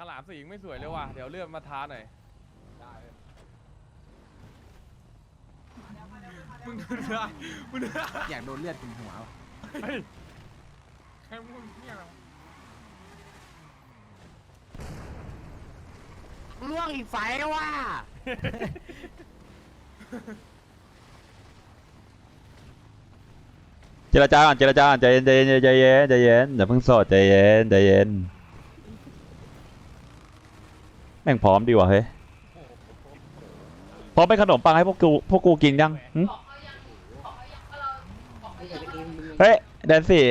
ขลามสีไม่สวยเลยว่ะ เดี๋ยวเลื่อนมาทาหน่อยมึงดูนะมึงดูนะอยากโดนเลือดถึงหัวใครมึงเนี่ยเหรอล่วงอีกไฟว่ะเจรจาก่อนเจรจาก่อนใจเย็นใจเย็นใจเย็นใจเย็นอย่าเพิ่งโสดใจเย็นใจเย็นแม่งพร้อมดีว่ะเฮ้ยพร้อมเป็นขนมปังให้พวกกูพวกกูกินยังหึเฮ้ยแดนซี่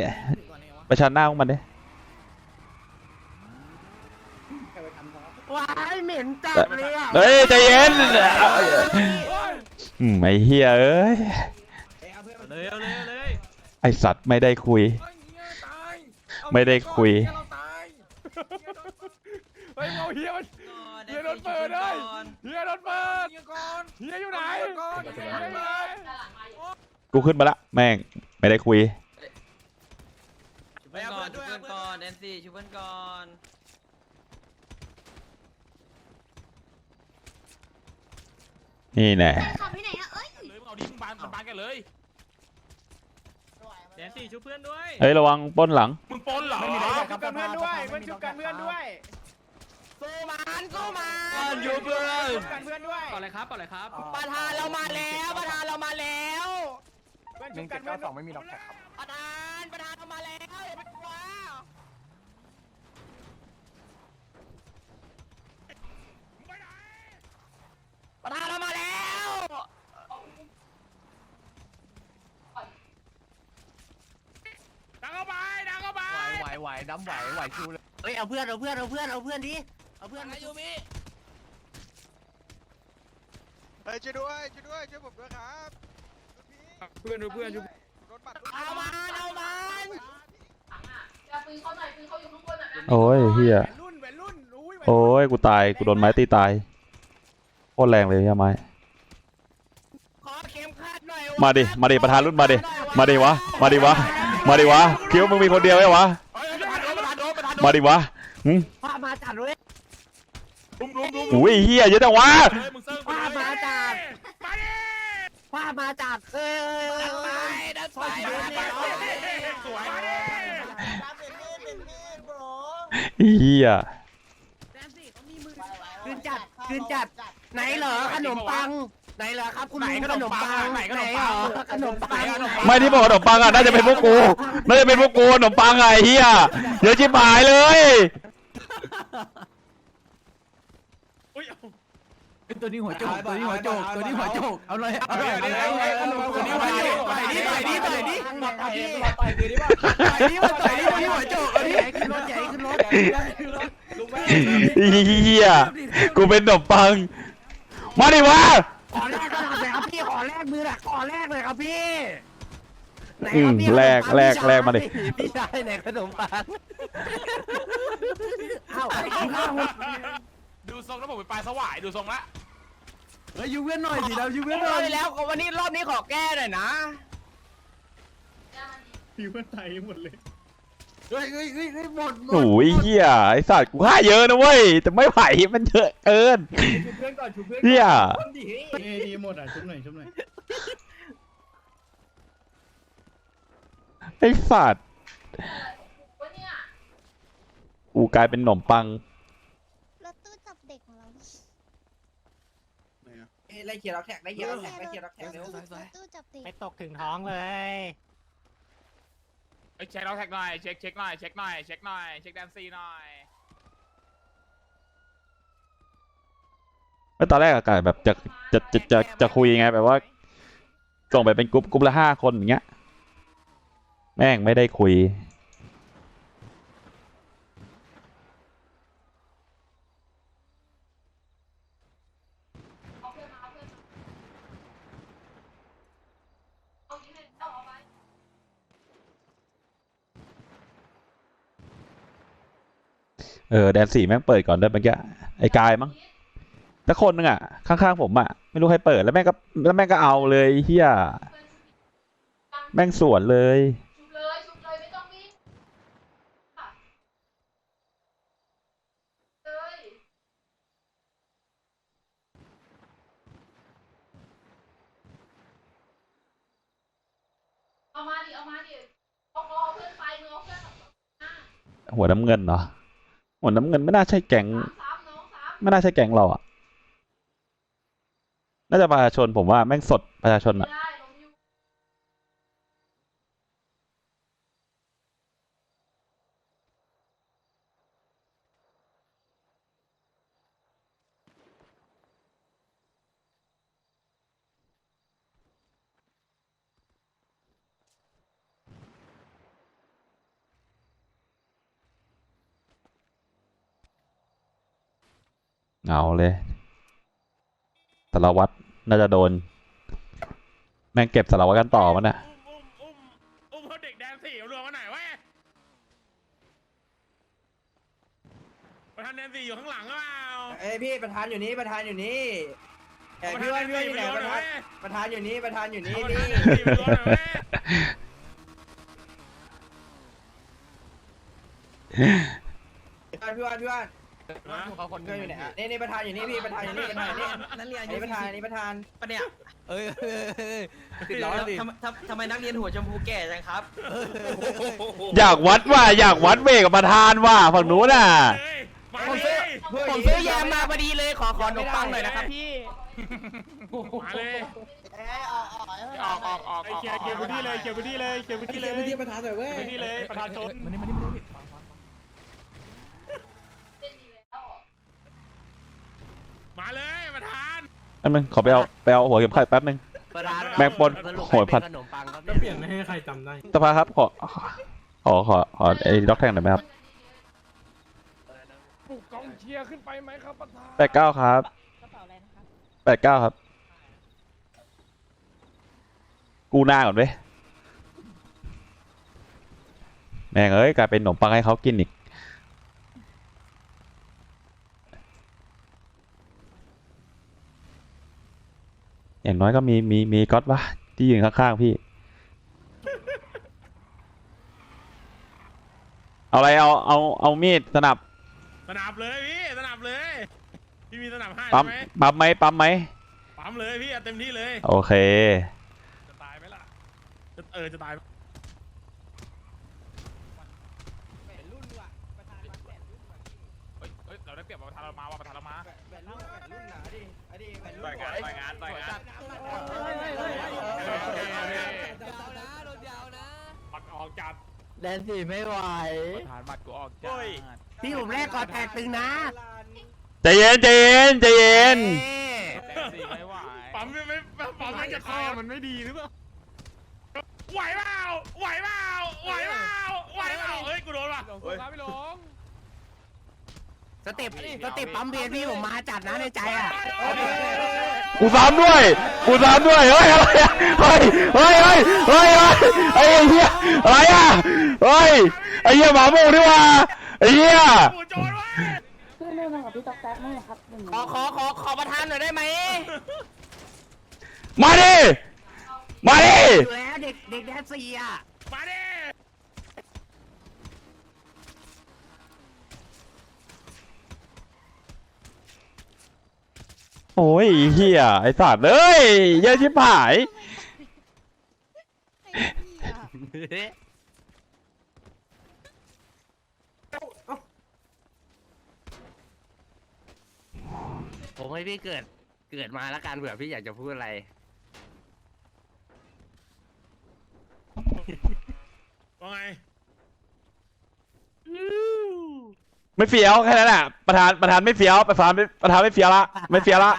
ประชันหน้าพวกมันดิว้ายเหม็นจัดเลยอะเฮ้ยใจเย็นอืมไอ้เฮียเอ้ยเลยเอาเลยเอาเลยไอสัตว์ไม่ได้คุยเฮ้ยเหี้ยตายเอาไม่ได้คุยเหี้เราตายเฮ้ยเอาเฮียมันเฮี ยโดนเปิดเลยเฮียโดนเปิดเหี้ยก่อนเฮียอยู่ไหนเหี้ยก่อนเฮีเหี้ยยอยู่ไหนก่อนกูขึ้นมาละแม่งไม่ได้คุยชุบเพื่อนก่อนชุบเพื่อนก่อนแดนซี่ชุบเพื่อนก่อนนี่แน่ขับที่ไหนอะเอ้ยเลยมึงเอาดิมึงบานมันบานกันเลยแดนซี่ชุบเพื่อนด้วยเฮ้ยระวังปล้นหลังมึงปนเหรอไม่มีอะไรชุบกันเพื่อนด้วยมันชุบกันเพื่อนด้วย สู้มันสู้มันก่อนชุบเพื่อนชุบกันเพื่อนด้วยก่อนเลยครับก่อนเลยครับประธานเรามาแล้วประธานเรามาแล้วเพื่อนชุบกันเพื่อนสองไม่มีล็อกแท็กครับประธานประธานเรามาแล้วอย่าไปกลัวประธานเรามาแล้วดังเข้าไปดังเข้าไปไหวไหวน้ำไหวไหวคิวเลยเฮ้ยเอาเพื่อนเอาเพื่อนเอาเพื่อนเอาเพื่อนดิ เอาเพื่อนมายูมิเฮ้ยช่วยด้วยช่วยด้วยช่วยผมด้วยครับเพื่อนดูเพื่อนชุบโดนปัดเอามันเอามันจะปืนเขาหน่อยปืนเขาอยู่ข้างบนอะโอ้ยเฮียรุ่นแหวนรุ่นอุ้ยโอ้ยกูตายกูโดนไม้ตีตายโคตรแรงเลยเฮียไม้ขอเข็มขัดหน่อยมาดิมาดิประธานรุ่นมาดิมาดิวะมาดิวะมาดิวะคิดว่ามึงมีคนเดียวไอ้วะเฮ้ยประธานโดนประธานโดนประธานโดนมาดิวะหึพามาจัดเลย รุมรุมรุมอุ้ยเฮียเยอะจังวะมึงเซิร์ฟไปพามาจัดมาดิพามาจัดเออไปดันไปสวยเฮียคืนจัดคืนจัดไหนเหรอขนมปังไหนเหรอครับคุณลุงขนมปังไหนเหรอขนมปังไม่ที่บอกขนมปังอะน่าจะเป็นพวกกูน่าจะเป็นพวกกูขนมปังไงเฮียเยอะชิบหายเลย ตัวนี้หัวโจกตัวนี้หัวโจกตัวนี้หัวโจกเอาเลยเอาเลยเอาเลยขนมตัวนี้หัวโจกต่อยดิต่อยดิต่อยดิต่อยดิต่อยดิต่อยดิต่อยดิตัวนี้หัวโจกเอาดิขึ้นรถใหญ่ขึ้นรถเฮียกูเป็นขนมปัง มาดิวะขอแรกกระดาษเลยครับพี่ขอแรกมือหน่อยขอแรกเลยครับพี่อืมแลกแลกแลกมาดิพี่ชายไหนขนมปังเอ้าข้าว ดูทรงแล้วผมเป็นปลายสวายดูทรงละเฮ้ยยูเว้นหน่อยสิเรายูเว้นหน่อยแล้ว วันนี้รอบนี้ขอแก้หน่อยนะเฮ้ยเฮ้ยเฮ้ยเฮ้ยหมดหมดโอ้ยเฮียไอสัตว์กูฆ่าเยอะนะเว้ยแต่ไม่ไหวมันเยอะเกินชุบเพื่อนก่อนชุบเพื่อนเฮียดีหมดอะชุบหน่อยชุบหน่อยไอสัตว์วันเนี้ยกูกลายเป็นขนมปัง รถตู้จับเด็กของเรา ไล่เขียร์ล็อกแท็กไล่เขียร์ล็อกแท็กไล่เขียร์ล็อกแท็กรถเร็วตู้รถตู้จับเด็กไปตกถึงท้องเลย เอ้ยเช็คเราแท็กหน่อยเช็คเช็คหน่อยเช็คหน่อยเช็คหน่อยเช็คแดนซีหน่อยแล้วตอนแรกอากาศแบบจะจะจะจะจะคุยไงแบบว่าส่งไปเป็นกรุ๊ปกรุ๊ปละห้าคนอย่างเงี้ย แม่งไม่ได้คุย เออแดนสี่แม่งเปิดก่อนเดินเมื่อกี้ไอ้กายมั้งแต่คนนึงอะ ข้างๆผมอะ ไม่รู้ใครเปิดแล้วแม่งก็แล้วแม่งก็เอาเลยเฮียแม่งสวนเลยหัวน้ำเงินเหรอ หมดน้ำเงินไม่น่าใช่แก๊งสามสามน้องไม่น่าใช่แก๊งเราอะ น่าจะประชาชนผมว่าแม่งสดประชาชนอะ เงาเลยสารวัตรน่าจะโดน แม่งเก็บสารวัตรกันต่อมันนะอุ้มอุ้มอุ้มเขาเด็กแดนสี่รวมกันหนวะประธานแดนสี่อยู่ข้างหลังหรือเปล่าเอ้ยพี่ประธานอยู่นี่ประธานอยู่นี่เอ้ยพี่ว่าพี่ว่าอยู่ไหนประธานประธานอยู่นี่ประธานอยู่นี่ประพี่ธานแดนสี่รวมหน่อยเว้ยพี่ว่าพี่ว่าพี่ว่า เขาคนพี่ว่าอยู่ไหนอะนี่นี่ประธานอยู่นี่พี่ประธานอยู่นี่ประธานอยู่นี่นักเรียนอันอายุนี้ประธานอันนี้ประธานปะเนี่ยเอ้ยติดล้อสิทำทำทำไมนักเรียนหัวชมพูแก่จังครับ อยากวัดว่าอยากวัดเวกกับประธานว่าฝั่งนู้นน่ะเฮ้ยมาผมเลซื้อยผมซื้อยามาพอดีเลยขอขอนมปังหน่อยนะครับพี่ มาเลยออกออกออกเคลียร์เคลียร์พื้นที่เลยเคลียร์พื้นที่เลยเคลียร์พื้นที่เลยพื้นที่ประธานหน่อยเว้ยพื้นที่เลยประธานชนเล่นดีแล้ว มาเลยประธานอันนึงขอไปเอาไปเอาหัวเข็มขัดแป๊บนึง ประธานแม่งปนโหยผัดขนมปังครับก็เปลี่ยนไม่ให้ใครจำได้ สภาครับขอขอขอขอไอ้ด็อกแทงหน่อยไหมครับปลุกกองเชียร์ขึ้นไปไหมครับประธานแปดเก้าครับแปดเก้าครับ กูหน้าก่อนเว้ยแม่งเอ้ยกลายเป็นขนมปังให้เขากินอีก อย่างน้อยก็มีมีมีก๊อตวะที่ยืนข้างๆพี่ เอาอะไรเอาเอาเอามีดสนับสนับเลยพี่สนับเลย พี่มีสนับให้ปั๊ใช่มไหมปั๊มไหมปั๊มไหมปั๊มเลยพี่เอาเต็มที่เลย โอเค จะตายไหมล่ะจะเออจะตายไหมรุ่นว่ะประธานวัดแปดรุ่นว่ะพี่เฮ้ยเฮ้ยเราได้เปรียบประธานเรามาว่าประธานเรามาแปดแปดรุ่นแปดรุ่นหนาดิอันนี้แปดรุ่นต่อยงานต่อยงานต่อยงาน ปัดออกจัดแดนสี่ไม่ไหวประธานบัตรกูออกจัดพี่ผมแรกก่อนแตกตึงนะใจเย็นใจเย็นใจเย็นแดนสี่ไม่ไหวปั๊มไม่ไม่ปั๊มไม่จะคอมันไม่ดีหรือเปล่าไหวเปล่าไหวเปล่าไหวเปล่าไหวเปล่าเฮ้ยกูโดนว่ะลงครับพี่หลง สเต็ปสเต็ปปั๊มเพนพี่ผมมาจัดนะในใจอะกูซ้ำด้วย กูซ้ำด้วย เฮ้ยอะไรอะเฮ้ย เฮ้ย เฮ้ย เฮ้ยเฮ้ยไอ้เหี้ยอะไรอะ เฮ้ย ไอ้เหี้ยหมาโมงดีกว่าไอ้เหี้ยกูโจรเว้ยเพื่อนเรื่องกับพี่ต๊อกแต๊กนั่นแหละครับขอขอขอขอประธานหน่อยได้ไหมมาดิ มาดิอยู่แล้วเด็กเด็กแดนสี่อะมาดิ โอ้ยเหี้ยไอ้สัตว์เอ้ยเหี้ยอะชิบหาย ผมให้พี่เกิดเกิดมาแล้วกันเผื่อพี่อยากจะพูดอะไร ว่าไง ไม่เฟี้ยวแค่นั้นแหละประธานประธานไม่เฟี้ยวประธานไม่ประธานไม่เฟี้ยวละไม่เฟี้ยวละ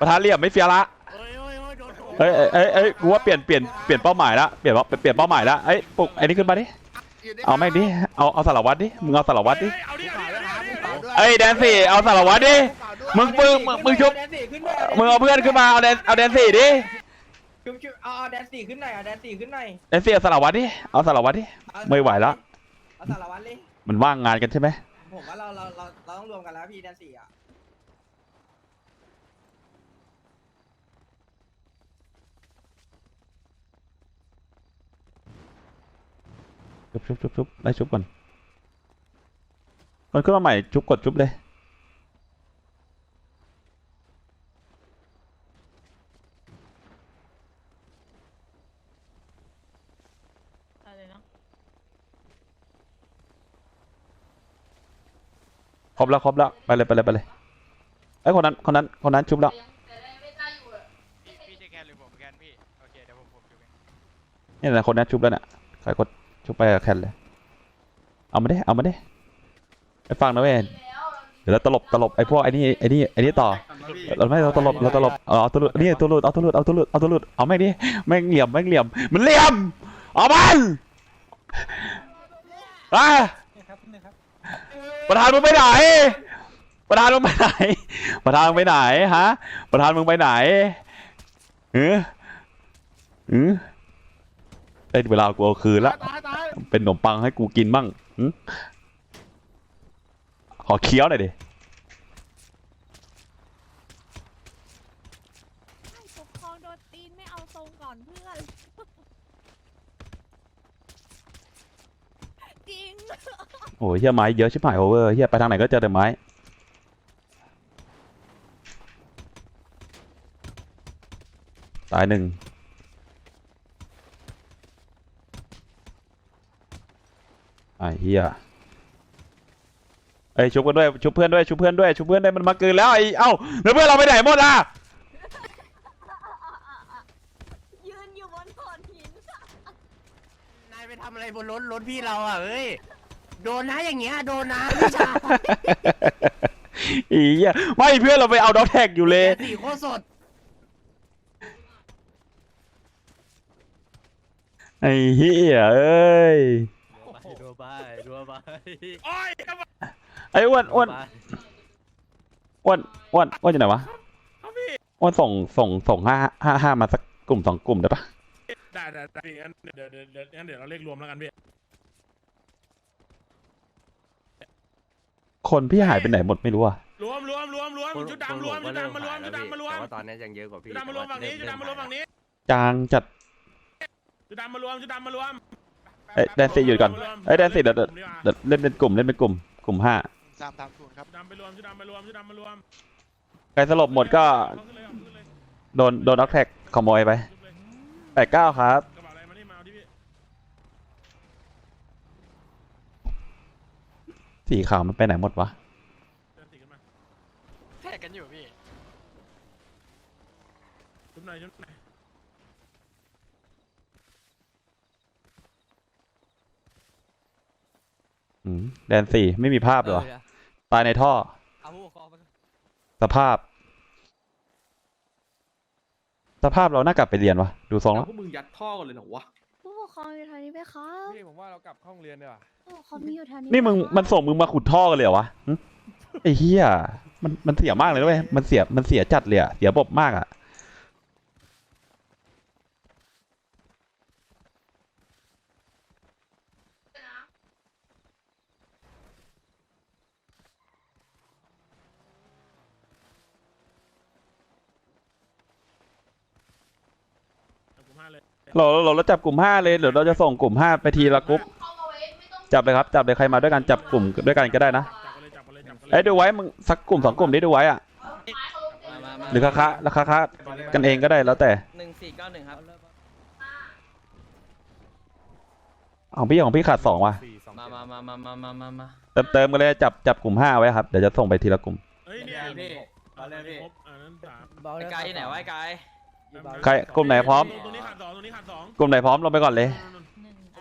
ประธานเรียบไม่เฟี้ยวละเฮ้ยเอ้ยเอ้ยเอ้ยกูว่าเปลี่ยนเปลี่ยนเปลี่ยนเป้าหมายละเปลี่ยนเป้าเปลี่ยนเป้าหมายละเอ้ยปลุกไอ้นี่ขึ้นมาดิเอาแม่งดิเอาเอาสารวัตรดิมึงเอาสารวัตรดิเฮ้ยเอาดิเอาดิเอาดิเอาดิเอ้ยแดนสี่เอาสารวัตรดิมึงปึ้งมึงมึงชุบแดนสี่ขึ้นหน่อยมึงเอาเพื่อนขึ้นมาเอาแดนเอาแดนสี่ดิชุบชุบเอาเอาแดนสี่ขึ้นหน่อยเอาแดนสี่ขึ้นหน่อยแดนสี่เอาสารวัตรดิเอาสารวัตรดิเอาไม่ไหวแล้วเอาสารวัตรเลย มันว่างงานกันใช่ไหมผมว่าเราเราเราเราต้องรวมกันแล้วพี่แดนสี่อะชุบชุบชุบชุบไล่ชุบก่อนมันขึ้นมาใหม่ชุบกดชุบเลย ครบแล้วครบแล้วไปเลยไปเลยไปเลยไอ้ยคนนั้นคนนั้นคนนั้นชุบแล้วแต่ได้ไม่ได้อยู่อะพี่พี่จะแกนหรือผมแกนพี่ โอเคเดี๋ยวผมผมดูเองนี่แหละคนนั้นชุบแล้วเนี่ยใครกดชุบไปกับแคนเลย เอามาดิเอามาดิไปฟังนะเว้ยแล้วเดี๋ยวเราตลบตลบไอ้พวกไอ้นี่ไอ้นี่ไอ้นี่ต่อ เราไม่เราตลบเราตลบเอาเอาตัวหลุดนี่ตัวหลุดเอาตัวหลุดเอาตัวหลุดเอาตัวหลุดเอาแม่งดิแม่งเหลี่ยมแม่งเหลี่ยมมันเหลี่ยมเอามันอะ ประธานมึงไปไหน ประธานมึงไปไหน ประธานมึงไปไหนฮะ ประธานมึงไปไหนเออเออได้เวลากูเอาคืนละ เป็นขนมปังให้กูกินมั่งขอเคี้ยวหน่อยดิ ปกครองโดนตีนไม่เอาทรงก่อนเพื่อน จริงโอ้ยเฮียไม้เยอะชิบหายโอเวอร์เฮียไปทางไหนก็เจอแต่ไม้ตายหนึ่งไอ้เฮียเอ้ชุบกันด้วยชุบเพื่อนด้วยชุบเพื่อนด้วยชุบเพื่อนด้วยมันมาเกินแล้วไอ้เอ้าแล้วเพื่อนเราไปไหนหมดล่ะ ยืนอยู่บนโขดหิน นายไปทำ อะไรบนรถรถพี่เราอะเอ้ยโดนนะอย่างเงี้ยโดนนะพี่ชายอีเหี้ยไม่เพื่อนเราไปเอาด็อกแท็กอยู่เลย สีโคตรสดไอ้เหี้ยเอ้ย ดูไปดูไปโอ้ยไอ้อ้วนอ้วนอ้วนอ้วนอ้วนอยู่ไหนวะอ้วนส่งส่งส่งห้าห้าห้ามาสักกลุ่มสองกลุ่มได้ปะ ได้ได้ได้พี่งั้นเดี๋ยวเดี๋ยวเดี๋ยวงั้นเดี๋ยวเราเรียกรวมแล้วกันพี่คนพี่หายไปไหนหมดไม่รู้อะรวมรวมรวมรวมชุดดำรวมชุดดำมารวมชุดดำมารวมแต่ว่าตอนนี้ยังเยอะกว่าพี่ชุดดำมารวมฝั่งนี้ชุดดำมารวมฝั่งนี้จางจัด ชุดดำมารวมชุดดำมารวมเอ้ยแดนซี่หยุดก่อนเอ้ยแดนซี่เดี๋ยวเดี๋ยว เดี๋ยวเล่นเป็นกลุ่มเล่นเป็นกลุ่ม กลุ่มห้าสามสามศูนย์ครับชุดดำไปรวมชุดดำมารวมชุดดำมารวมใครสลบหมดก็โดนโดนด็อกแท็กขโมยไป แปดเก้าครับ กระเป๋าอะไรมานี่มาเอาที่พี่สีขาวมันไปไหนหมดวะ เดินติดกันมาแท็กกันอยู่พี่ชุดไหนชุดไหนอืมแดนสี่ไม่มีภาพเหรอ ตายในท่อ เอาผู้ปกครองมาสภาพ สภาพเราน่ากลับไปเรียนวะดูทรงแล้วพวกมึงยัดท่อกันเลยเหรอวะ ผู้ปกครองอยู่แถวนี้ไหมครับพี่ผมว่าเรากลับห้องเรียนดีกว่าผู้ปกครองมีอยู่แถวนี้นี่มึงไหครับมันส่งมึงมาขุดท่อกันเลยเหรอวะหึไอ้เหี้ยมันมันเสียมากเลยด้วยมันเสียมันเสียจัดเลยอะเสียบบมากอะ เอากลุ่มห้า เลยเราเราเราจับกลุ่มห้าเลยเดี๋ยวเราจะส่งกลุ่มห้าไปทีละกรุ๊ปเข้ามาไว้ไม่ต้องจับเลยครับจับเลยใครมาด้วยกันจับกลุ่มด้วยกันก็ได้นะจับกันเลยจับกันเลยจับกันเลยเอ้ยดูไว้มึงสักกลุ่มสองกลุ่มนี้ดูไว้อะเอาไม้เขาลงเต็มมามาหรือค้าค้าราคาค้ากันเองก็ได้แล้วแต่หนึ่งสี่เก้าหนึ่งครับของพี่ของพี่ขาดสองว่ะมามามามามามามามาเติมเติมกันเลยจับจับกลุ่มห้าไว้ครับเดี๋ยวจะส่งไปทีละกลุ่มเฮ้ยเนี่ยพี่เอาเลยพี่ครบอันนั้นสามไอ้กายที่ไหนวะไอ้กาย ใครกลุ่มไหนพร้อม ตรงนี้ขาดสองตรงนี้ขาดสองกลุ่มไหนพร้อมลงไปก่อนเลย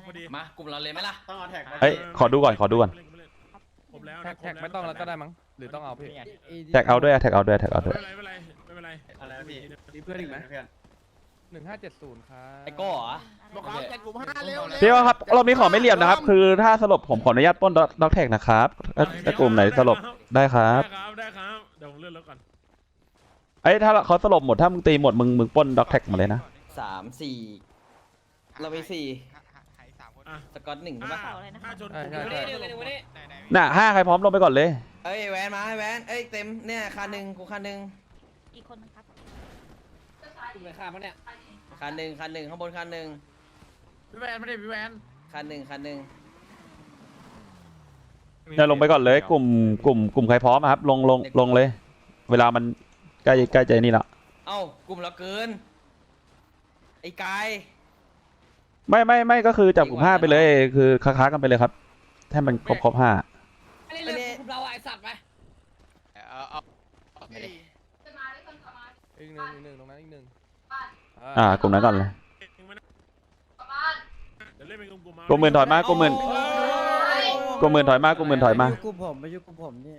พอดีมากลุ่มเราเลยไหมล่ะ ต้องเอาแท็กมาเฮ้ย ขอดูก่อน ขอดูก่อน ครบแล้วแท็กแท็กไม่ต้องแล้วก็ได้มั้ง หรือต้องเอาพี่ แท็กเอาด้วยแท็กเอาด้วยแท็กเอาไม่ด้วย เป็นไรไม่เป็นไรไม่เป็นไรอะไรนะพี่มีเพื่อนอีกไหมเพื่อนหนึ่งห้าเจ็ดศูนย์ครับไอ้โก้เหรอ บอกเขาแจกกลุ่มห้าเร็วเลยพี่ว่าครับเรามีของไม่เหลี่ยมนะครับ คือถ้าสลบผมขออนุญาตปล้นด็อกแท็กนะครับถ้าถ้ากลุ่มไหนสลบได้ครับ ได้ครับได้ครับเดี๋ยวผมเลื่อนรถก่อน เอ้ยถ้าเขาสลบหมดถ้ามึงตีหมดมึงมึงปล้นด็อกแท็กมาเลยนะสามสี่เรามีสี่หายสามคนอะ สกอตหนึ่งใช่ปะถ้าชนใช่ใช่ใช่ไหนไหนน่ะห้าใครพร้อมลงไปก่อนเลยเอ้ยแวนมาให้แวนเอ้ยเต็มเนี่ยคันหนึ่งกูคันหนึ่งอีกคนนึงครับคุณไปฆ่ามันเนี่ยคันหนึ่งคันหนึ่งข้างบนคันหนึ่งพี่แวนไม่ได้พี่แวนคันหนึ่งคันหนึ่งเนี่ยลงไปก่อนเลย กลุ่มกลุ่มกลุ่มใครพร้อมอะครับ ลงลงลงเลย เวลามัน ใกล้ใกล้ใจนี่ละ เอ้ากลุ่มเราเกิน ไอ้กาย ไม่ไม่ไม่ก็คือจับกลุ่มห้าไปเลย คือค้ากันไปเลยครับแทนมันครบครบห้าไม่ได้เลยกลุ่มเราไอ้สัตว์ไปเอาเอาเอาไปดิอีกหนึ่งอีกหนึ่งตรงนั้นอีกหนึ่งอ่า กลุ่มนั้นก่อนเลยกลุ่มหมื่นถอยมากลุ่มหมื่นกลุ่มหมื่นถอยมากลุ่มหมื่นถอยมา กลุ่ผมไม่ใช่กูผมนี่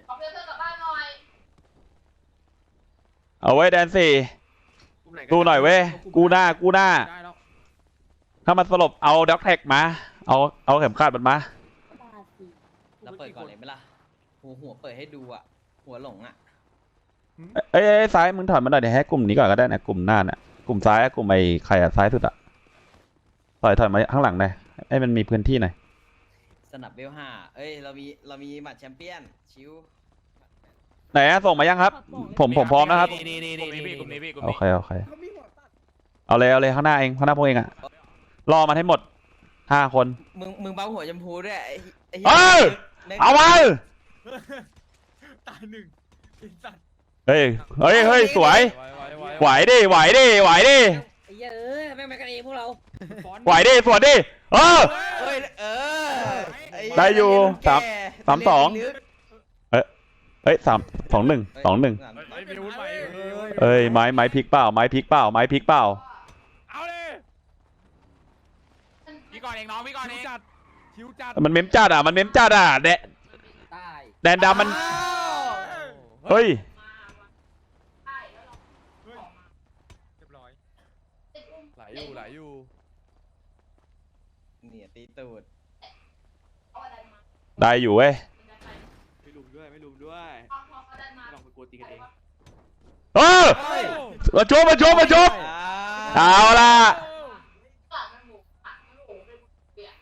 เพื่อนเพื่อนกลับบ้านหน่อยเอาไว้แดนสี่กูหน่อยเว้ยกูหน้ากูหน้า ได้แล้วถ้ามันสลบเอาด็อกแท็กมา เอาเอาเข็มขัดมันมาเราเปิดก่อนเลยไหมล่ะหัวหัวเปิดให้ดูอะ หัวหลงอะเอ้ยเอ้ยซ้ายมึงถอยมาหน่อยเดี๋ยวให้กลุ่มนี้ก่อนก็ได้นะกลุ่มหน้าน่ะกลุ่มซ้ายอะกลุ่มไอ้ใครอะซ้ายสุดอะถอยถอยมาข้างหลังหน่อยให้มันมีพื้นที่หน่อยสนับเบลห้าเอ้ยเรามีเรามีหมัดแชมเปี้ยนชิว ไหนอะส่งมายังครับ ผมผมพร้อมนะครับ นี่นี่นี่พี่กลุ่มนี้พี่กลุ่มโอนี้เคโอเค เอาเลยเอาเลยข้างหน้าเองข้างหน้าพวกเองอะรอมันให้หมดห้าคน มึงมึงเบ้าหัวชมพูด้วยไอ้ไอ้เอ้ย เอามาตาหนึ่งไอ้สัตว์เฮ้ยเฮ้ยเฮ้ยสวยไว้ไว้ไว้ไหวดิไหวดิไหวดิไอ้เหี้ยเอ้ยแม่งมากันเองพวกเราไหวดิสวดดิเออ เอ้ยเออไอ้ได้อยู่สามแก่สามสองลึก เฮ้ยสามสองหนึ่งสองหนึ่งสามเฮ้ยมีอาวุธใหม่เอ้ยไม้ไม้พลิกเปล่าไม้พลิกเปล่าไม้พลิกเปล่าเอาเลยพี่ก่อนเองน้องพี่ก่อนคิเอวงจัดคิวจัดมันเมมจัดอะมันเมมจัดอะแดตายแดนดำมันเฮ้ยใช่แล้วเราเรียบร้อยติดอุ้มไหลอยู่ไหลอยู่เนี่ยตีตูดเอาอะไรมาได้อยู่เว้ย ตีกันเองเออมาชุบมาชุบมาชุบเอาล่ะปากมันหมูปากมันหมูเป็นเปียก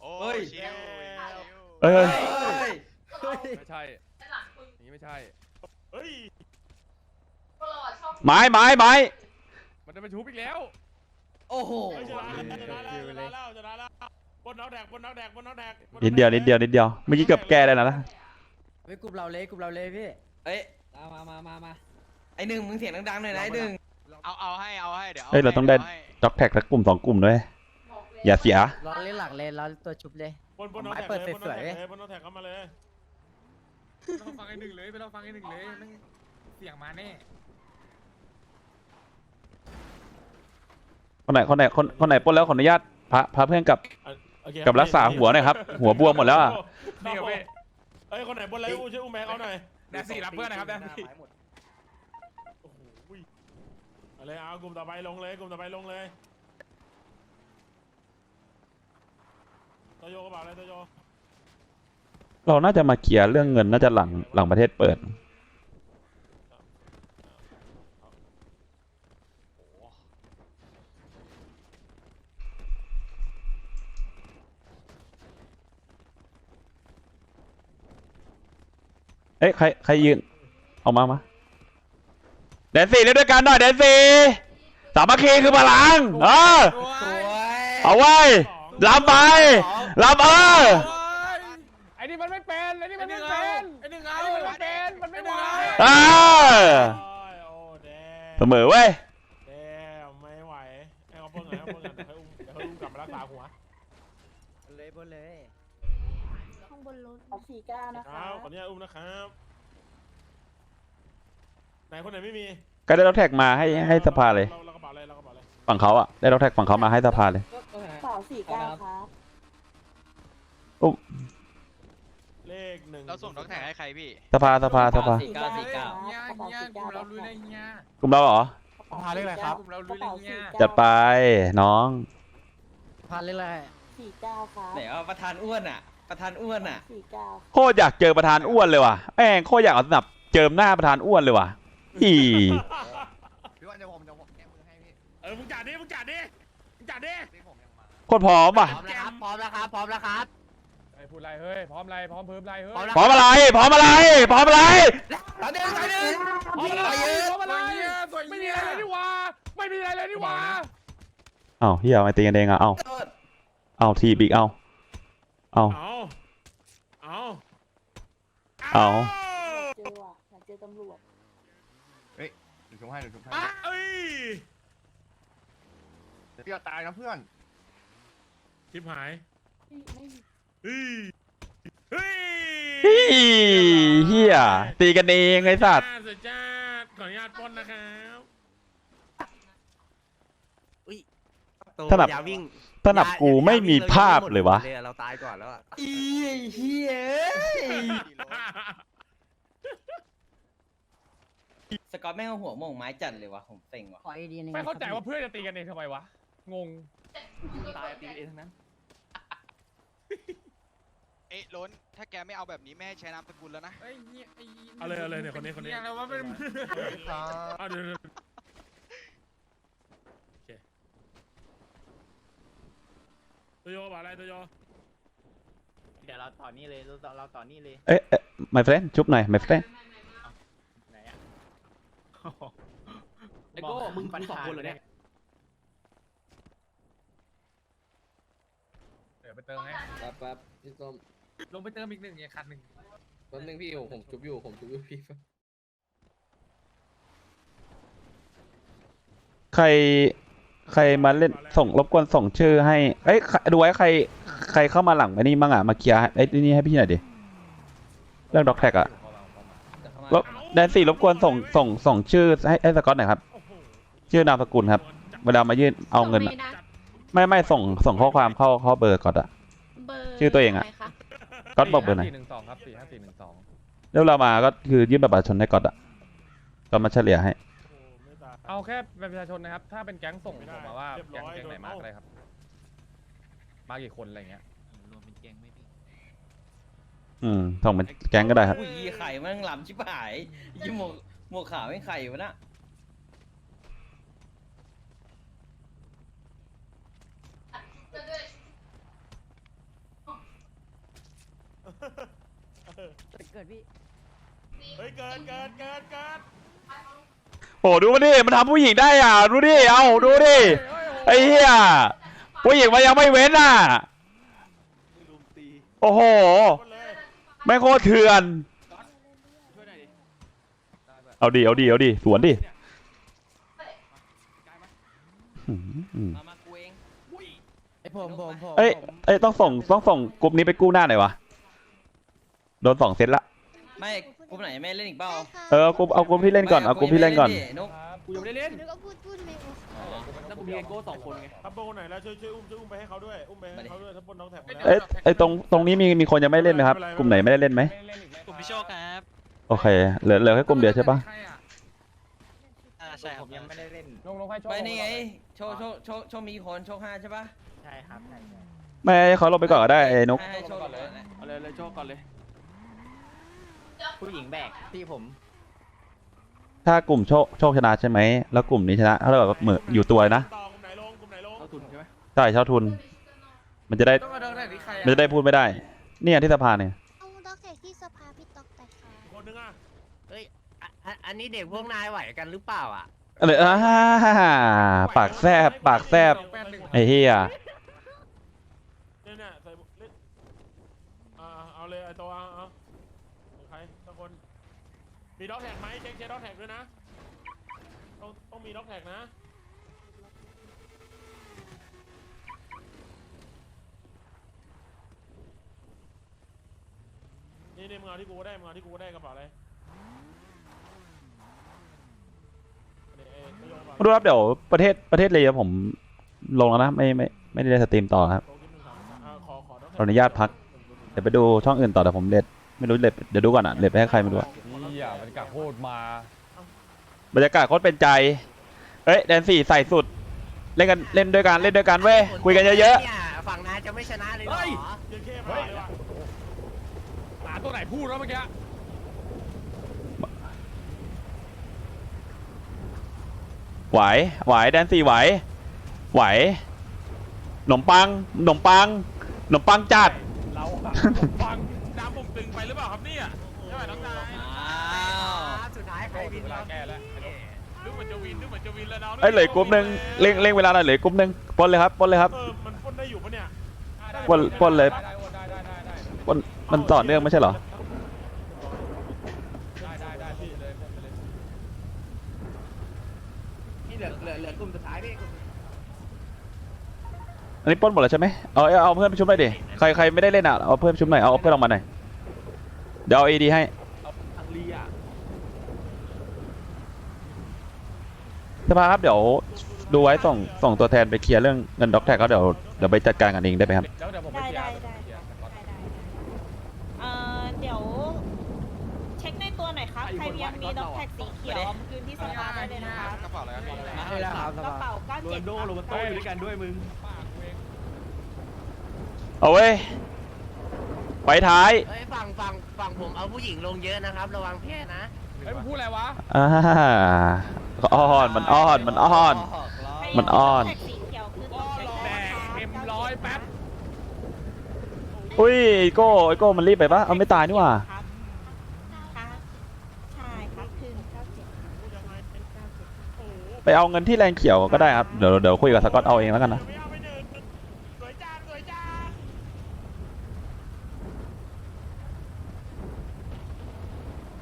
โอ้เฮ้ยชิวเอ้ยเฮ้ยไม่ใช่ไอ้หลังมึงอย่างนี้ไม่ใช่เฮ้ยพวกเราอะชอบไม้ไม้ไม้มันจะมาชุบอีกแล้ว โอ้โหเฮ้ยชนะแล้วชนะแล้วชนะแล้วชนะแล้วบนน้องแดกบนน้องแดกบนน้องแดกบนน้องแนิดเดียวนิดเดียวนิดเดียวเมื่อกี้เกือบแก้ได้แล้วนะเฮ้ยกลุ่มเราเลยกลุ่มเราเลยพี่เอ้ย มามามามาไอหนึ่งมึงเสียงดังๆหน่อยนะไอหนึ่งเอาเอาให้เอาให้เดี๋ยวเฮ้ยเราต้องได้ให้จ็อกแท็กสักกลุ่มสองกลุ่มด้วยบอกเลยอย่าเสียรอเล่นหลักเลยรอตัวชุบเลย บนบนน้องแดกไม้เปิดเลยบนน้องสวยๆแดกเลยบนน้องแดกเข้ามาเลยไม่ต้องฟังไอ้หนึ่งเลยไม่ต้องฟังไอ้หนึ่งเลยแม่งเสียงมาแน่คนไหนคนไหนคนคนไหนปล้นแล้วขออนุญาตพาพาเพื่อนกลับโอเคกับรักษาหัวหน่อยครับ หัวบวมหมดแล้วอะนี่ครับพี่เอ้ยคนไหนบนอะไรอู้ช่วยอุ้มแม็กเอาหน่อย แดนสี่รับเพื่อนนะครับแดนสี่ โอ้โหเอาเลยเอากลุ่มต่อไปลงเลยกลุ่มต่อไปลงเลยโตโยกระเป๋าเลยโตโย เราน่าจะมาเคลียร์เรื่องเงินน่าจะหลังหลังประเทศเปิด เอ้ยใครใครยืนเอามามาแดนสี่เล่นด้วยกันหน่อยแดนสี่สามัคคีคือพลังเออสวยเอาไว้ลำไปลำเออไอ้นี่มันไม่เป็นไอ้นี่มันไม่เป็นไอ้หนึ่งไอ้เอานี่มันไม่เป็นมันไม่ไหวเออโอ้แดงเสมอเว้ยแดงไม่ไหวให้เขาเพิ่งหน่อยให้เขาเพิ่งหน่ บนรถเอาสี่เก้านะคคะรับขออนุญาตอุ้มนะครับไหนคนไหนไม่มีก็ได้รถแท็กมาให้ให้สภาเลยเราเรากระเป๋าเลยเรากระเป๋าเลยฝั่งเขาอะได้รถแท็กฝั่งเขามาให้สภาเลยสองสี่เก้าครับเลขหนึ่งเราส่งด็อกแท็กให้ใครพี่ สภาสภาสภาสี่เก้าสี่เก้า เงี้ยเงี้ยกลุ่มเราลุยเลยเงี้ยกลุ่มเราเหรอพาเล่นอะไรครับกลุ่มเราลุยเลยเงี้ยจัดไปน้องพาเล่นอะไรสี่เก้าครับไหนว่าประธานอ้วนอะ ประธานอ้วนอะ สี่เก้าโคตรอยากเจอประธานอ้วนเลยว่ะแม่งโคตรอยากเอาสนับเจิมหน้าประธานอ้วนเลยว่ะอีพี่ว่าเดี๋ยวผมเดี๋ยวผมแก้มือให้พี่เออมึงจัดดิมึงจัดดิมึงจัดดิพี่ผมยังมาโคตรพร้อมว่ะพร้อมแล้วครับ พร้อมแล้วครับ พร้อมแล้วครับไอ้พูดอะไรเฮ้ย พร้อมอะไรพร้อมเพิ่มอะไรเฮ้ย พร้อมอะไรพร้อมอะไรพร้อมอะไรเอาเดินไปเดินพร้อมอะไรพร้อมอะไรไม่มีอะไรเลยนี่หว่าไม่มีอะไรเลยนี่หว่า เอ้าเฮียมาตีกันเองอะเอ้าโทษเอ้าทีบิ๊กเอ้า เอ้าเอาเอาเอา เจอว่ะอยากเจอตำรวจหนูชงให้หนูชงให้เอ้ยพี่ตายนะเพื่อนทิพหายไม่ไม่มีเฮ้ยเฮ้ยฮีเฮียตีกันเองไอ้สัตว์สุดจ้าขออนุญาตปล้นนะครับ สนับสนับกูไม่มีภาพเลยวะ เราตายก่อนแล้วอะอีเฮียสกอตแม่งเอาหัวโมงไม้จัดเลยวะผมเซ็งว่ะขอไอเดียนึงไม่เข้าใจว่าเพื่อนจะตีกันเองทำไมวะ งง ตายตีเองทั้งนั้นเอ๊ะล้น ถ้าแกไม่เอาแบบนี้ไม่ให้ใช้นามสกุลแล้วนะเอ้ยเหี้ยไอ้เอาเลยเอาเลยเนี่ยคนนี้คนนี้เหี้ยอะไรวะเป็น เอาเดี๋ยวเดี๋ยวโอเค ตัวโยบอกอะไรตัวโยเดี๋ยวเราต่อนี่เลยเราเราต่อนี่เลยเอ๊ะเอ๊ะ my friend ชุบหน่อย my friend ไหนอะไอ้โก้มึงสองคนเหรอเนี่ยเดี๋ยวไปเติมให้แป๊บแป๊บพี่ส้มลงไปเติมอีกหนึ่งเนี่ยคันหนึ่งแป๊บนึงพี่ผมผมจุบอยู่ผมจุบอยู่พี่ใคร ใครมาเล่นส่งรบกวนส่งชื่อให้ เอ้ยใครดูไว้ใครใครเข้ามาหลังไอ้นี่มั่งอะมาเคลียร์ไอ้นี่ให้พี่หน่อยดิเรื่องด็อกแท็กอะรบแดนสี่รบกวนส่งส่งส่งชื่อให้ให้สกอตหน่อยครับโอ้โหชื่อนามสกุลครับ เวลามายื่นเอาเงินส่อะไหนะไม่ไม่ส่งส่งข้อความเข้าเข้าเบอร์ก่อนอะเบอร์ชื่อตัวเองอะไรคะก๊อตบอกเบอร์ไหนอยสี่หนึ่งสองครับสี่ห้าสี่หนึ่งสองแล้วเรามาก็คือยื่นบัตรประชาชนให้ก๊อตอะก็มาเฉลี่ยให้ เอาแค่เป็นประชาชนนะครับ ถ้าเป็นแก๊งส่งไม่ได้ส่งมาว่าเรียบร้แก๊งอยแก๊งไหนโดน มาเอาอะไรครับ มากี่คนอะไรเงี้ยรวมเป็นแก๊งไหมพี่อืมส่งเป็นแก๊งก็ได้ครับ อุ้ยยี่ไข่แมันหลำชิบหายยี่หมวกหมวกขาวไม่ไข่วะน่ะเกิดพี่ เฮ้ยเกินเกินเกินเกิน โอ้ดูมาดิมันทำผู้หญิงได้อะดูดิเอาดูดิไอ้เหี้ยผู้หญิงมันยังไม่เว้นอะโอ้โหคนเลยแม่งโคตรเถื่อน เอาดิเอาดิเอาดิสวนดิอืมอืมมามากูเองไอ้ผมผมผมเอ้ยเอ้ยต้องส่งต้องส่งกลุ่มนี้ไปกู้หน้าหน่อยวะโดนสองเซตละไม่ กูไหนไม่เล่นอีกเปล่าเออเอากลุ่มเอากลุ่มพี่เล่นก่อนเอากลุ่มพี่เล่นก่อน ไม่ากูยังไม่ได้เล่นนึกว่าพูดพูดเลยโอ้แล้วกูมีไอโก้สองคนไงทับโบไหนแล้วช่วยช่วยอุ้มช่วยอุ้มไปให้เขาด้วยอุ้มไปให้เขาด้วยทับบนน้องแถบมาแล้วเอ้ยเอ้ยตรงตรงนี้มีมีคนยังไม่เล่นไหมครับ กลุ่มไหนไม่ได้เล่นไหมกลุ่มพี่โชคครับโอเคเหลือเหลือแค่กลุ่มเดียวใช่ปะใครอะอ่าใช่ครับผมยังไม่ได้เล่นลงลงให้โชว์ไม่นี่ไงโชว์โชว์โชว์โชว์มีคนโชว์ห้าใช่ปะใช่ครับใช่ใช่ไม่ให้เขาลงไปก่อนก็ได้ไอ้นกให้โชว์ก่อนเลยเอาเลยเลยโชคก่อนเลย ผู้หญิงแบกที่ผม ถ้ากลุ่มโชคโชคชนะใช่ไหม แล้วกลุ่มนี้ชนะถ้าเราแบบเหมืออยู่ตัวนะ ต่อกลุ่มไหนลงกลุ่มไหนลงเอาทุนใช่ไหมใช่เช่าทุน มันจะได้ ต้องมาโดนไหนที่ใครมันจะได้พูดไม่ได้ เนี่ยที่สภาเนี่ย เอาด็อกแท็กที่สภาพี่ตอกแต่ค่ะ คนนึงอะอันนี้เด็กพวกนายไหวกันหรือเปล่าอะ อะไรอ่าปากแซบปากแซบแปดหนึ่งไอ้เฮียเนี่ยเนี่ยใส่เล่นอ่าเอาเลยไอ้ตัวเอาเอาใครสักคน มีด็อกแท็กไหมเช็คเช็คด็อกแท็กด้วยนะ ต้องต้องมีด็อกแท็กนะ นี่นี่มึงเอาที่กูก็ได้มึงเอาที่กูก็ได้กระเป๋าอะไรนี่เอ้ยไม่ยอมกระเป๋ารู้ครับเดี๋ยวประเทศประเทศเลยผมลงแล้วนะไม่ไม่ไม่ได้สตรีมต่อครับ โต๊ะที่มึงทำอ่าขอขอด็อกขแท็ออนุญาตพัก เดี๋ยวไปดูช่องอื่นต่อแต่ผมเล็ดไม่รู้เล็ดเดี๋ยวดูก่อนอะเล็ดไปให้ใครไม่รู้อะ เฮียบรรยากาศโคตรมาบรรยากาศโคตรเป็นใจ เอ้ยแดนสี่ใส่สุด เล่นกันเล่นด้วยกันเล่นด้วยกันเว้ยคุยกันเยอะฝั่งนายจะไม่ชนะเลยเหรอเยอะเข้มากเลยว่ะหมาตัวไหนพูดแล้วเมื่อกี้ๆไหวไหวแดนสี่ไหวไหวขนมปังขนมปังขนมปังจัดเราฟังน้ำผมตึงไปหรือเปล่าครับเนี่ยใช่ไหมน้องนาย อ้าว สุ ดท้ายใครวินเวลาแก้แล้วนึกเหมือนจะวินนึกเหมือนจะวินแล้วน้องเอ้ยเหลือกลุ่มหนึ่งเร่งเร่งเวลาหน่อยเหลือกลุ่มหนึ่งปล้นเลยครับปล้นเลยครับ เออมันพ่นได้อยู่ปะเนี่ยปล้นปล้นเลยได้ได้ได้ได้ได้ปล้นมันต่อเนื่องไม่ใช่เหรอ ได้ได้ได้พี่เลยไปเลยนี่เหลือเหลือเหลือกลุ่มสุดท้ายพี่อันนี้ปล้นหมดแล้วใช่ไหมเอาเอาเอาเพื่อนไปชุบหน่อยดิ ใครใครไม่ได้เล่นอะ เอาเพื่อนไปชุบหน่อย เอาเอาเพื่อนออกมาหน่อย เดี๋ยวเอาเอดีให้ อังลีอะ สภาครับเดี๋ยวดูไว้ส่งส่งตัวแทนไปเคลียร์เรื่องเงินด็อกแท็กก็เดี๋ยวเดี๋ยวไปจัดการกันเองได้ไหมครับแล้วเดี๋ยวผมไปได้เคลียได้ร์ได้ได้ได้ได้เอ่อเดี๋ยวเช็คในตัวหน่อยครับใครยังมีด็อกแท็กสีเขียวเอามาคืนที่สภาได้เลยนะครับกระเป๋าอะไรกันไม่ได้ครับกระเป๋าเก้าเจ็ดโดลงมาโต้อยู่ด้วยกันด้วยมึงเอาเว้ยไปท้ายเฮ้ยฝั่งฝั่งฝั่งผมเอาผู้หญิงลงเยอะนะครับ ระวังแพ้นะ เฮ้ยมึงพูดอะไรวะ อ่า อ้อนมันอ้อนมันอ้อนใครมันอ้อนด็กแท็กสีเขียวคือต้องเช็คแดได้งนะคะเอ็มร้อยแป๊บอุ้ยไอโก้ไอโก้มันรีบไปปะเอาไม่ตายนี่หว่าครับครับใช่ครับคืนเก้าเจ็ดครับไปเอาเงินที่แรงเขียวก็ได้ครับเดี๋ยวเดี๋ยวคุยกับสกอตเอาเองแล้วกันนะไม่เอาไปหนึ่งสวยจ้าสวยจ้า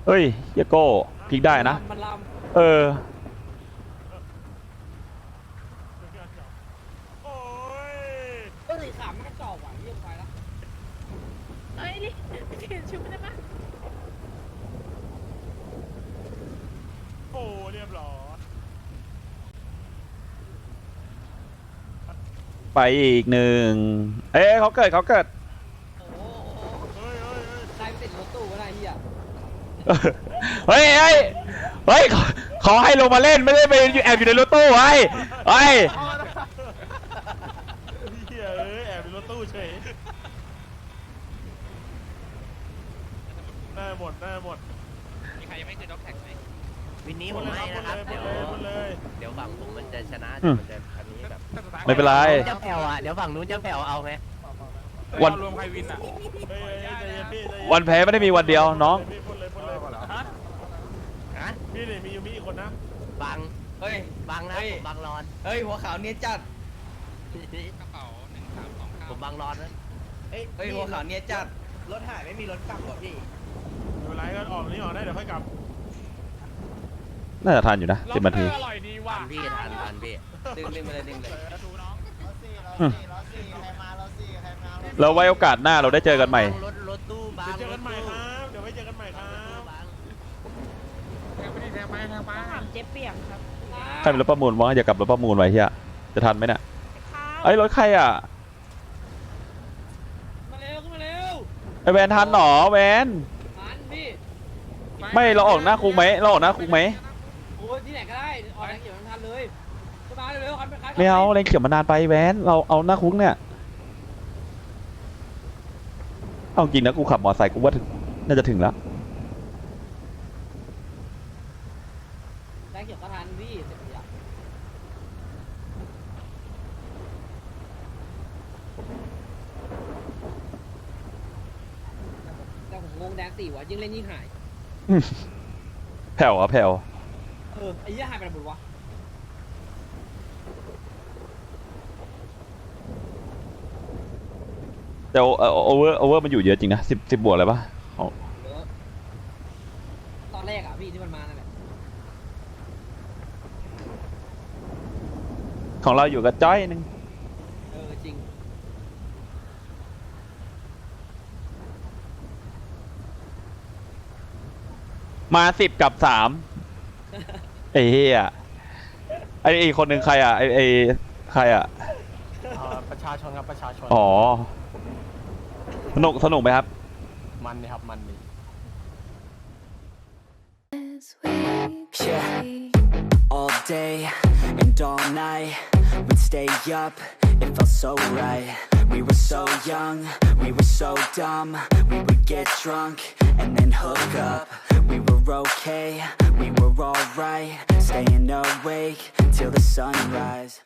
เฮ้ยเฮียโก้พลิกได้นะ มันลเออ โอ้ยำก็เลยขำมันจอบว่ะเรียกไปแล้ว เอ้ยนี่เขียนชื่อได้ปะ โอ้เรียบร้อย ไปอีกหนึ่ง เอ้ยเขาเกิดเขาเกิดเฮ้ยเฮ้ยเฮ้ยใครติดรถตู้ก็ได้เฮียเฮ้ยเฮ้ยเฮ้ยเขาเขาให้ลงมาเล่นไม่ได้ไปแอบอยู่ในรถตู้ไอ้ไอ้ยเฮียเอ้ยแอบในรถตู้เฉยได้หมดได้หมดมีใครยังไม่คืนด็อกแท็กไหมวินนี้หผมมดเลยให้นะครับหมเดี๋ดยวเลยหมดเลย เดี๋ยวฝั่งผมมันจะชนะอืเดี๋ยวมมันจะอันนี้แบบ ไม่เป็นไร จะแผ่วอะ เดี๋ยวฝั่งนู้นจะแผ่วเอาไงวัน รวมใครวินอะเฮ้ยเฮ้ยใจเย็นพี่ใจเย็นวันแพ้ไม่ได้มีวันเดียวน้องพี่พูดเลยพูดเลยฮะฮะพี่นี่มีอยู่มีอีกคนนะบังเฮ้ย บังนะเฮ้ย ผมบังรอนเฮ้ย หัวขาวเนี้ยจัดกระเป๋าหนึ่งสามสองผมบังรอนนะเฮ้ย หัวขาวเนี้ยจัด รถหายไม่มีรถกลับหรอพี่ ไม่เป็นไรก็ออกนี่ออกได้เดี๋ยวค่อยกลับ น่าจะทันอยู่นะสิบนาที อร่อยดีว่ะทันพี่ทันทันพี่ดึงดึงไปเลยดึงเลย อืม แล้วไว้โอกาสหน้าเราได้เจอกันใหม่ รถรถตู้บังเดี๋ยวเจอกันใหม่ครับ เดี๋ยวไว้เจอกันใหม่ครับบังแทงไปดิแทงไปแทงไปถามเจ๊เปียกครับใครเป็นรถประมูลวะอย่ากลับรถประมูลไว้เฮียจะทันไหมเนี่ยครับไอ้ยรถใครอะมาเร็วขึ้นมาเร็วไอแวนทันหนอแวนทันพี่ ไม่เราออกหน้าคุกไหมเราออกหน้าคุกไหมโอ้ยที่ไหนก็ได้ออกแรงเขียวทันเลยขึ้นมาเร็วๆคันไปคันไม่เอาแรงเขียวมานานไปแวนเราเอาหน้าคุกเนี่ยเอาจริงนะกูขับมอเตอร์ไซค์กูว่าถึงน่าจะถึงแล้วแรงเขียวก็ทันพี่เสร็จแล้ว แต่ผมงงแดงสี่วะยิ่งเล่นยิ่งหาย แผ่วอะแผ่ว เออไอ้ยี่หายไปไหนหมดวะแต่โอเวอร์โอเวอร์มันอยู่เยอะจริงนะสิบสิบบวกเลยปะของเยอะตอนแรกอะพี่ที่มันมานั่นแหละของเราอยู่กับจ้อยหนึงเออจริงมาสิบกับสาม ไอ้เหี้ยไอ้ไอ้คนหนึ่งใครอะไอ้ไอ้ใครอะประชาชนครับประชาชนอ๋อสนุกสนุกไหมครับ มันนี่ครับมันนี่ Yeah, all day and all night We'd stay up, it felt so right. We were so young, we were so dumb. We would get drunk and then hook up. We were okay, we were alright Staying awake till the sunrise